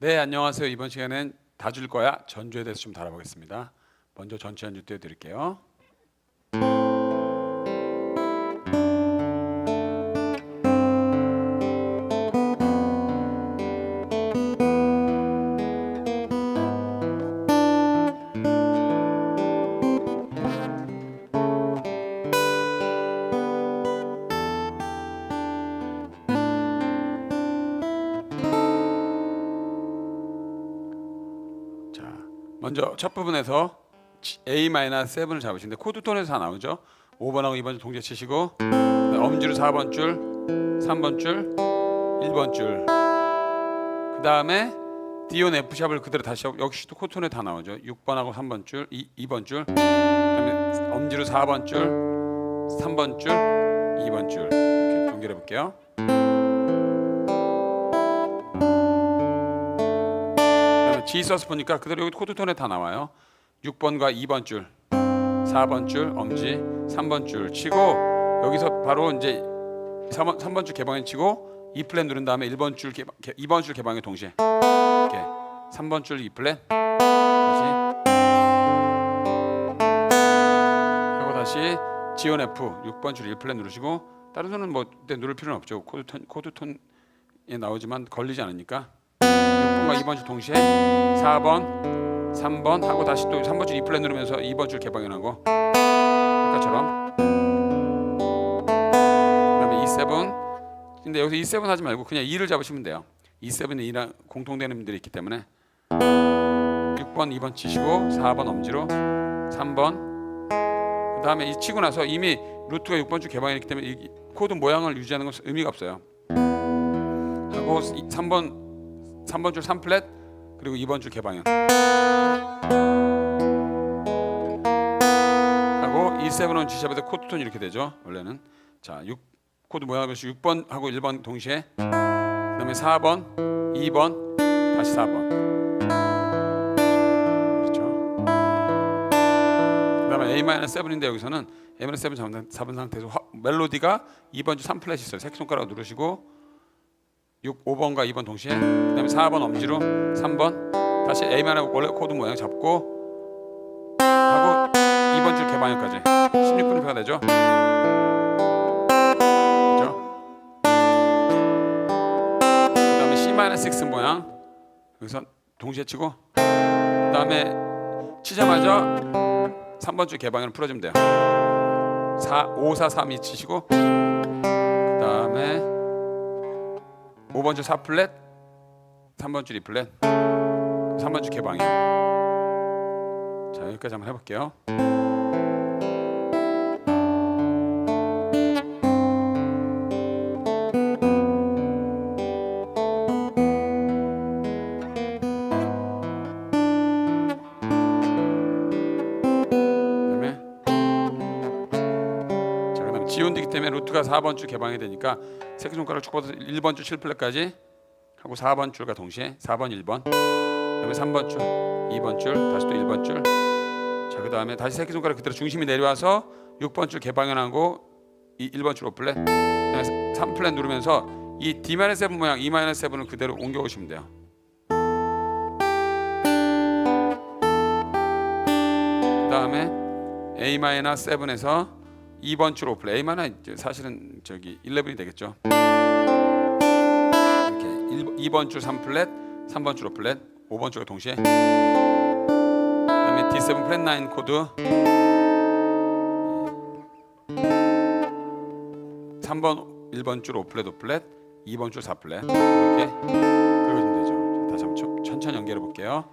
네, 안녕하세요. 이번 시간엔 다 줄 거야 전주에 대해서 좀 다뤄보겠습니다. 먼저 전체 연주 띄워드릴게요. 먼저 첫 부분에서 A-7을 잡으시는데 코드 톤에서 다 나오죠. 5번하고 2번 줄 동시에 치시고 엄지로 4번 줄, 3번 줄, 1번 줄. 그 다음에 D온 F 샵을 그대로 다시 하고 역시 또 코드 톤에 다 나오죠. 6번하고 3번 줄, 2, 2번 줄. 그다음에 엄지로 4번 줄, 3번 줄, 2번 줄. 이렇게 연결해 볼게요. 써서 보니까 그대로 여기 코드 톤에 다 나와요. 6번과 2번 줄, 4번 줄 엄지, 3번 줄 치고 여기서 바로 이제 3번, 3번 줄 개방에 치고 E 플랫 누른 다음에 1번 줄 개방, 개, 2번 줄 개방에 동시에 이렇게 3번 줄 E 플랫 다시 하고 다시 지원 F 6번 줄 1 플랫 누르시고 다른 손은 뭐 누를 필요는 없죠. 코드 톤 코드 톤에 나오지만 걸리지 않으니까 6번과 2번 줄 동시에 4번 3번 하고 다시 또 3번 줄 E 플랫 누르면서 2번 줄 개방해 놓고 아까처럼 그다음에 E7 근데 여기서 E7 하지 말고 그냥 2를 잡으시면 돼요. E7에 2랑 공통되는 분들이 있기 때문에 6번 2번 치시고 4번 엄지로 3번 그 다음에 이 치고 나서 이미 루트가 6번 줄 개방했기 때문에 이 코드 모양을 유지하는 건 의미가 없어요. 하고 3번 3번 줄 3플랫 그리고 2번 줄 개방형 하고 E7은 G샵에서 코드 톤이 이렇게 되죠. 원래는 자, 6 코드 모양을 6번 하고 1번 동시에 그 다음에 4번, 2번, 다시 4번. 그렇죠. 그 다음에 A-7인데 여기서는 A-7 잡은, 상태에서 화, 멜로디가 2번 줄 3플랫 있어요. 새끼 손가락 누르시고 6, 5번과 2번 동시에 그 다음에 4번 엄지로 3번 다시 A만 원래 코드 모양 잡고 하고 2번 줄 개방형까지 16분표가 되죠. 그죠? 그 다음에 C-6 모양 여기서 동시에 치고 그 다음에 치자마자 3번 줄 개방으로 풀어주면 돼요. 4, 5, 4, 3, 2 치시고 5번 줄 4플랫 3번 줄 2플랫 3번 줄 개방이요. 자 여기까지 한번 해볼게요 지온되기 때문에 루트가 4번 줄 개방이 되니까 새끼손가락 쭉 뻗어서 1번 줄 7플랫까지 하고 4번 줄과 동시에 4번 1번 그다음에 3번 줄 2번 줄 다시 또 1번 줄 자 그다음에 다시 새끼손가락 그대로 중심이 내려와서 6번 줄 개방연하고 이 1번 줄 5플랫 그다음에 3플랫 누르면서 이 D-7 모양 E-7을 그대로 옮겨 오시면 돼요. 그 다음에 A-7에서 2번 줄 5플랫 A만은 사실은 저기 11이 되겠죠. 이렇게 1, 2번 줄 3플랫, 3번 줄 5플랫, 5번 줄과 동시에 그다음에 D7 플랫 9 코드 3번 1번 줄 5플랫 5플랫, 2번 줄 4플랫 이렇게 그려주면 되죠. 자, 다시 한번 천- 천천히 연결해 볼게요.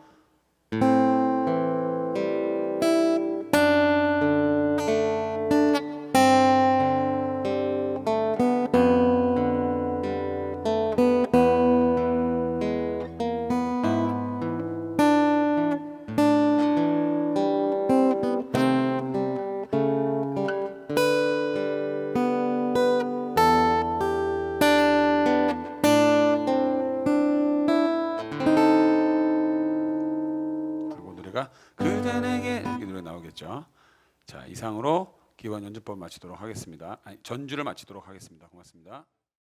노래가 그대 내게 이렇게 노래 나오겠죠. 자 이상으로 기본 연주법 마치도록 하겠습니다. 아니, 전주를 마치도록 하겠습니다. 고맙습니다.